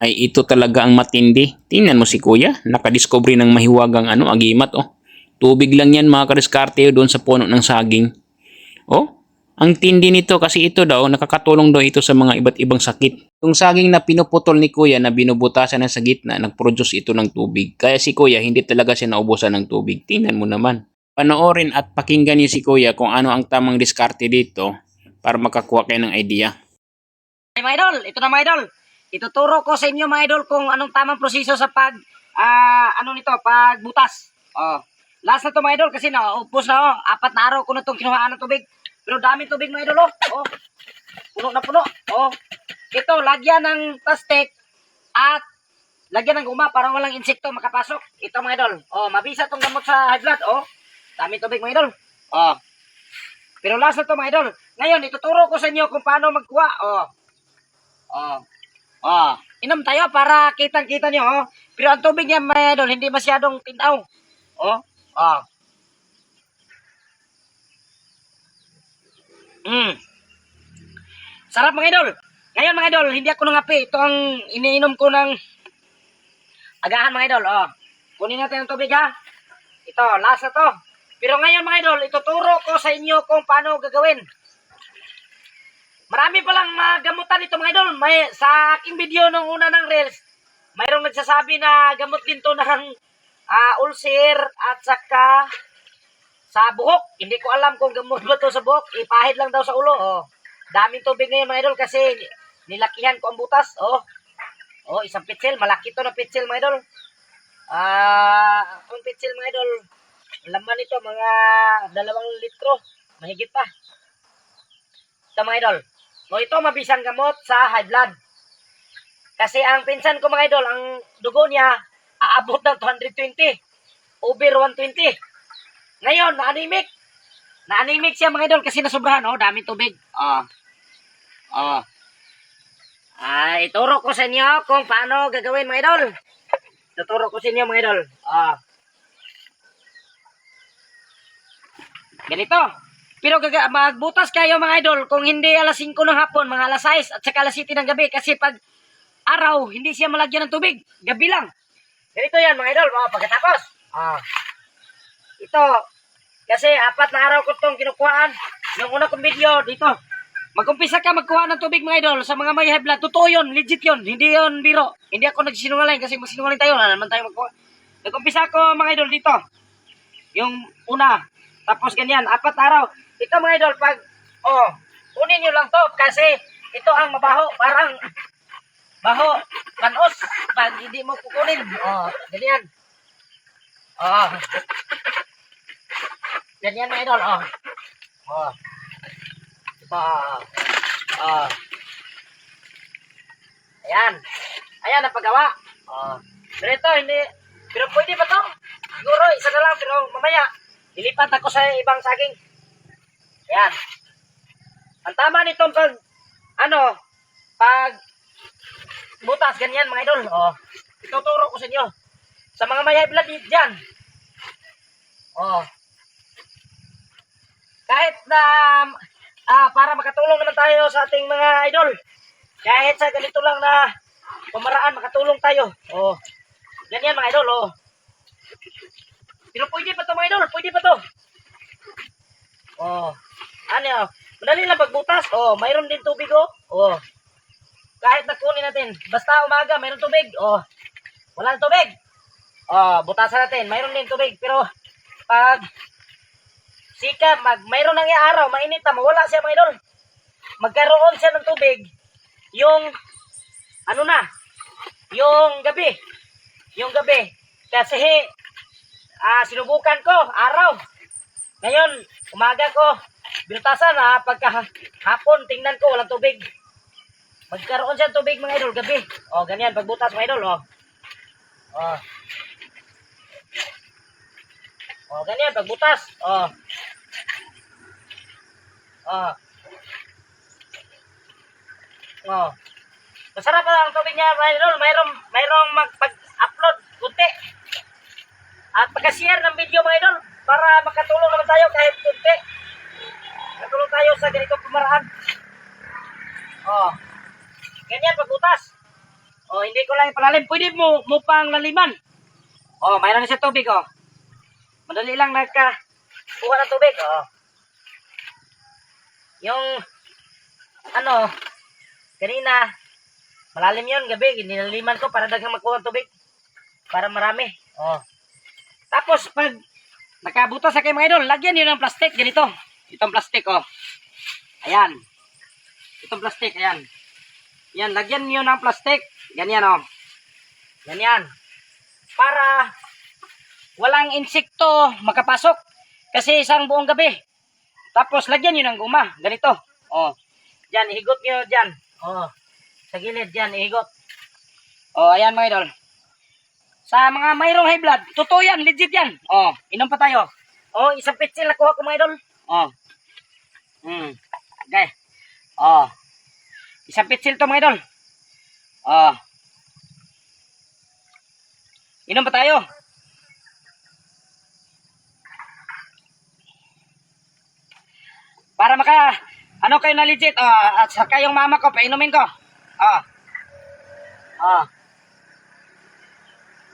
Ay ito talaga ang matindi. Tingnan mo si kuya, nakadiscovery ng mahiwagang ano, agimat oh. Tubig lang yan mga kadiskarte doon sa puno ng saging. Oh, ang tindi nito kasi ito daw, nakakatulong daw ito sa mga iba't ibang sakit. Yung saging na pinuputol ni kuya na binubutasan sa gitna, nag-produce ito ng tubig. Kaya si kuya, hindi talaga siya naubusan ng tubig. Tingnan mo naman. Panoorin at pakinggan niyo si kuya kung ano ang tamang diskarte dito para makakuha kayo ng idea. Ay, mga idol, ito na mga idol. Ituturo ko sa inyo mga idol kung anong tamang proseso sa pag, ah, ano nito, pagbutas. Oh. Last na to mga idol kasi naupos na oh. Apat na araw ko na itong kinuhaan ng tubig. Pero dami tubig mga idol oh. oh. Puno na puno. Oh. Ito, lagyan ng plastic at lagyan ng guma para walang insekto makapasok. Ito mga idol. Oh, mabisa tong gamot sa high blood. Oh. Dami tubig mga idol. Oh. Pero last na to mga idol. Ngayon, ituturo ko sa inyo kung paano magkuha. Oh. Oh. Oh. Inom tayo para kitang-kita nyo. Oh. Pero ang tubig niya mga idol, hindi masyadong tinaw. Oh. Oh. Mm. Sarap mga idol. Ngayon mga idol, hindi ako nangapi. Ito ang iniinom ko ng agahan mga idol. Oh. Kunin natin ang tubig ha. Ito, last na to. Pero ngayon mga idol, ituturo ko sa inyo kung paano gagawin. Marami palang magamutan ito mga idol. May, sa aking video nung una ng Reels, mayroong nagsasabi na gamot din to ng ah, ulcer at saka sa buhok. Hindi ko alam kung gamot ba to sa buhok. Ipahid lang daw sa ulo. Oh. Daming tubig ngayon mga idol kasi nilakihan ko ang butas. Oh. Oh, isang pitsil. Malaki to na pitsil mga idol. Ah, ang pitsil mga idol. Laman nito mga dalawang litro. Mahigit pa. Ito mga idol. O ito mabisang gamot sa high blood. Kasi ang pinsan ko mga idol, ang dugo niya aabot ng 220. Over 120. Ngayon, na-anemic. Na-anemic siya mga idol kasi nasobrahan. Oh, daming tubig. Oh. Oh. Ah, ituro ko sa inyo kung paano gagawin mga idol. Tuturo ko sa inyo mga idol. Ah. Ganito. Pero magbutas kayo mga idol kung hindi alas 5 ng hapon, mga alas 6 at saka alas 7 ng gabi kasi pag araw, hindi siya malagyan ng tubig. Gabi lang. Ganito yan mga idol. Oh, pagkatapos. Ah. Ito. Kasi apat na araw ko itong kinukuhaan. Yung una kong video dito. Mag-umpisa ka magkuha ng tubig mga idol sa mga may high. Totoo yun. Legit yun. Hindi yun biro. Hindi ako nagsinungaling kasi magsinungaling tayo. Na naman tayo magkuha. Nag-umpisa ko mga idol dito. Yung una. Tapos ganyan. Apat araw. Ito mga idol. Pag, oh, kunin nyo lang to kasi ito ang mabaho. Parang baho. Panos. Pag hindi mo kukunin. Oh, ganyan. Oh. Ganyan mga idol. Oh. Oh. Ah. Ah. Ayan. Ayan ang paggawa. Ah. Pero ito, hindi. Pero pwede ba to? Siguro, isa na lang. Pero mamaya, ilipat ako sa ibang saging. Ayan. Ang tama nitong pag, ano, pag butas, ganyan mga idol. Oh. Ituturo ko sa inyo. Sa mga may high blood dyan. Oh. Kahit na ah, para makatulong naman tayo sa ating mga idol. Kahit sa ganito lang na pamaraan, makatulong tayo. Oh. Ganyan mga idol, oh. Pero pwede pa to mga idol, pwede pa to. Oh. Ano, madali lang pagbutas. Oh, mayroon din tubig, oh. Oh. Kahit nakunin natin, basta umaga, mayroon tubig. Oh. Wala na tubig. Oh, butasan natin. Mayroon din tubig, pero pag sika, mag, mayroon nang araw, mainit na, mawala siya mga idol. Magkaroon siya ng tubig, yung, ano na, yung gabi, yung gabi. Kasi, ah, sinubukan ko, araw. Ngayon, umaga ko, binutasan ha, pagka hapon, tingnan ko, walang tubig. Magkaroon siya tubig mga idol, gabi. O, ganyan, pagbutas mga idol, o. O. O, ganyan, pagbutas. O. Oh. Oh. Masarap pa ang tubig niya, mga idol. Mayroong, mayroong magpag-upload kunti. At pagka-share ng video, mga idol, para makatulong naman tayo kahit kunti. Makatulong tayo sa ganitong pamaraan. Oh. Ganyan, pagbutas. Oh, hindi ko lang ipalalim. Pwede mo, mo pang laliman. Oh, mayroon siya tubig, oh. Madali lang nagka kuha ng tubig, oh. Yung, ano, kanina, malalim yun, gabi, nilaliman ko para daghang magkuha ng tubig. Para marami, oh. Tapos, pag nakabutas sa kayo mga idol, lagyan yun ng plastic, ganito. Itong plastic, oh. Ayan. Itong plastic, ayan. Yan, lagyan niyo ng plastic. Ganyan, oh. Ganyan. Para walang insekto makapasok. Kasi isang buong gabi. Tapos, lagyan niyo ng guma. Ganito. Oh. Diyan, ihigot niyo diyan. Oh. Sa gilid, diyan, ihigot. Oh, ayan mga idol. Sa mga mayroong high blood, totoo yan, legit yan. Oh, inom pa tayo. Oh, isang pitsil na kuha ko mga idol. Oh. Hmm. Okay. Oh. Isang pitsil to mga idol. Oh. Inom pa tayo. Para maka, ano kayo na legit, oh, at saka yung mama ko, painumin ko. Oh. Oh.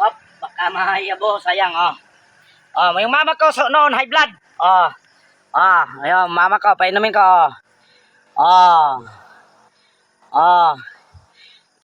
Op, baka mahayabo, sayang, oh. Oh, yung mama ko so, noon, high blood. Oh. Ah, ayun, mama ko, painumin ko. Oh. Oh.